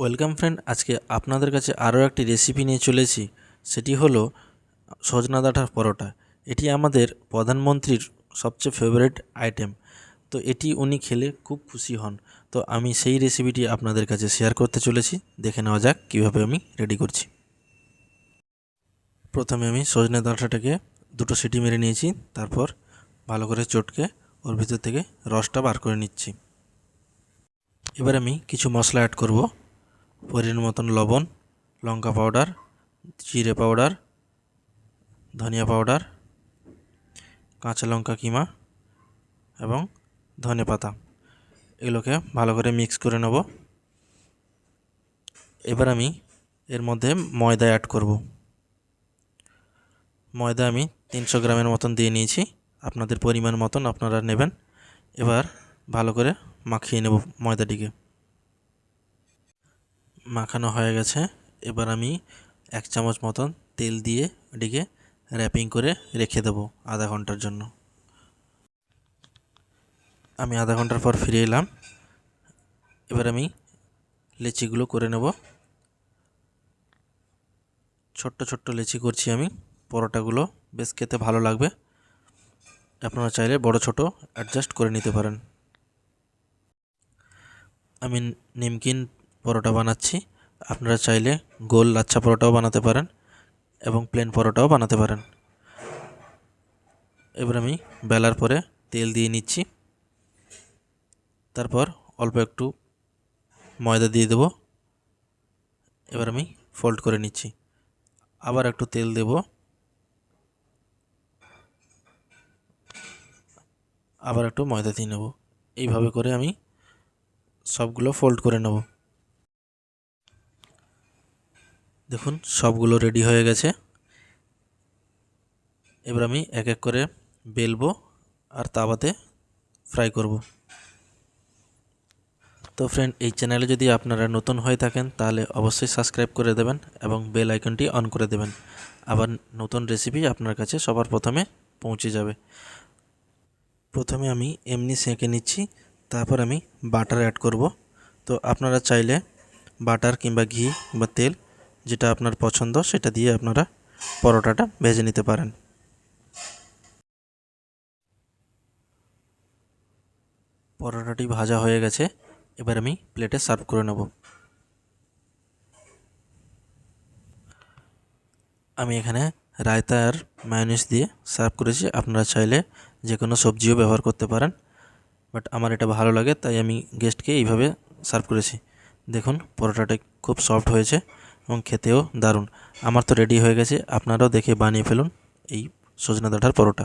Welcome friend, আজকে আপনাদের কাছে আরও একটি রেসিপি নিয়ে চলেছি। সেটি হলো সজনা ডাঁটার পরোটা। এটি আমাদের প্রধানমন্ত্রীর সবচেয়ে ফেভারিট আইটেম তো এটি উনি খেলে খুব খুশি হন। তো আমি সেই রেসিপিটি আপনাদের কাছে শেয়ার করতে চলেছি। দেখে নেওয়া যাক কীভাবে আমি রেডি করছি। প্রথমে আমি সজনে ডাঁটাটাকে দুটো সিটি মেরে নিয়েছি। তারপর ভালো করে চটকে ওর ভিতর থেকে রসটা বার করে নিচ্ছি। এবার আমি কিছু মশলা অ্যাড করব। পরিমাণ মতন লবণ, লঙ্কা পাউডার জিরে পাউডার ধনিয়া পাউডার কাঁচা লঙ্কা কিমা এবং ধনে পাতা। এগুলোকে ভালো করে মিক্স করে নেব। এবার আমি এর মধ্যে ময়দা অ্যাড করব। ময়দা আমি তিনশো গ্রামের মতন দিয়ে নিয়েছি। আপনাদের পরিমাণ মতন আপনারা নেবেন। এবার ভালো করে মাখিয়ে নেব ময়দাটিকে। মাখানো হয়ে গেছে। এবার আমি এক চামচ মতন তেল দিয়ে এটিকে র্যাপিং করে রেখে দেব আধা ঘণ্টার জন্য। আমি আধা ঘণ্টার পর ফিরে এলাম। এবার আমি লেচিগুলো করে নেব। ছোট্ট ছোট্ট লেচি করছি আমি। পরোটাগুলো বেশ খেতে ভালো লাগবে। আপনারা চাইলে বড় ছোট অ্যাডজাস্ট করে নিতে পারেন। আমি নিমকিন পরোটা বানাচ্ছি। আপনারা চাইলে গোল লাচ্ছা পরোটাও বানাতে পারেন এবং প্লেন পরোটাও বানাতে পারেন। এবার আমি বেলার পরে তেল দিয়ে নিচ্ছি। তারপর অল্প একটু ময়দা দিয়ে দেব। এবার আমি ফোল্ড করে নিচ্ছি। আবার একটু তেল দেব। আবার একটু ময়দা দিয়ে নেব। এইভাবে করে আমি সবগুলো ফোল্ড করে নেব। দেখুন, সবগুলো রেডি হয়ে গেছে। এবার আমি এক এক করে বেলবো আর তাওয়াতে ফ্রাই করব। তো ফ্রেন্ড এই চ্যানেলে যদি আপনারা নতুন হয়ে থাকেন, তাহলে অবশ্যই সাবস্ক্রাইব করে দেবেন এবং বেল আইকনটি অন করে দেবেন। আবার নতুন রেসিপি আপনার কাছে সবার প্রথমে পৌঁছে যাবে। প্রথমে আমি এমনি সেঁকে নিচ্ছি, তারপর আমি বাটার অ্যাড করব। তো আপনারা চাইলে বাটার কিংবা ঘি বা তেল যেটা আপনার পছন্দ, সেটা দিয়ে আপনারা পরোটাটা ভেজে নিতে পারেন। পরোটাটি ভাজা হয়ে গেছে। এবার আমি প্লেটে সার্ভ করে নেব। আমি এখানে রায়তা আর মায়োনিস দিয়ে সার্ভ করেছি। আপনারা চাইলে যে কোনো সবজিও ব্যবহার করতে পারেন। বাট আমার এটা ভালো লাগে, তাই আমি গেস্টকে এইভাবে সার্ভ করেছি। দেখুন, পরোটাটা খুব সফট হয়েছে। এবং খেতেও দারুণ। আমার তো রেডি হয়ে গেছে, আপনারাও দেখে বানিয়ে ফেলুন এই সজনা ডাঁটার পরোটা।